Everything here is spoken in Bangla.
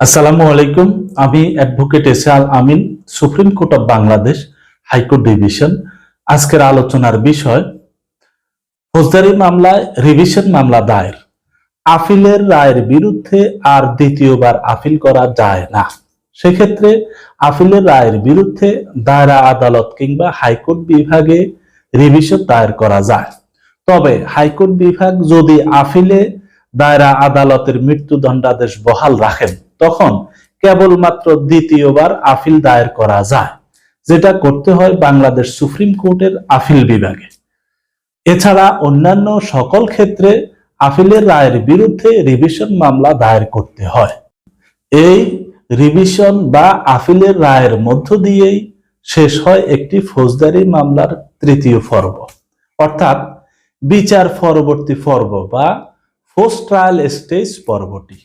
আসসালামু আলাইকুম। আমি advocate S Al Amin, Supreme Court of Bangladesh, High Court Division. আজকের আলোচনার বিষয়, ফৌজদারি মামলায় রিভিশন মামলা দায়ের। আপিলের রায়ের বিরুদ্ধে আর দ্বিতীয়বার আপিল করা যায় না। সেক্ষেত্রে আপিলের রায়ের বিরুদ্ধে দায়রা আদালত কিংবা হাইকোর্ট বিভাগে রিভিশন দায়ের করা যায়। তবে হাইকোর্ট বিভাগ যদি আপিলে দায়রা আদালতের মৃত্যুদণ্ডাদেশ বহাল রাখেন তখন কেবলমাত্র দ্বিতীয়বার আপিল দায়ের করা যায়, যেটা করতে হয় বাংলাদেশ সুপ্রিম কোর্টের আপিল বিভাগে। এছাড়া অন্যান্য সকল ক্ষেত্রে আপিলের রায়ের বিরুদ্ধে রিভিশন মামলা দায়ের করতে হয়। এই রিভিশন বা আপিলের রায়ের মধ্য দিয়েই শেষ হয় একটি ফৌজদারি মামলার তৃতীয় পর্ব। অর্থাৎ বিচার পরবর্তী পর্ব বা পোস্ট ট্রায়াল স্টেজ পর্বটি।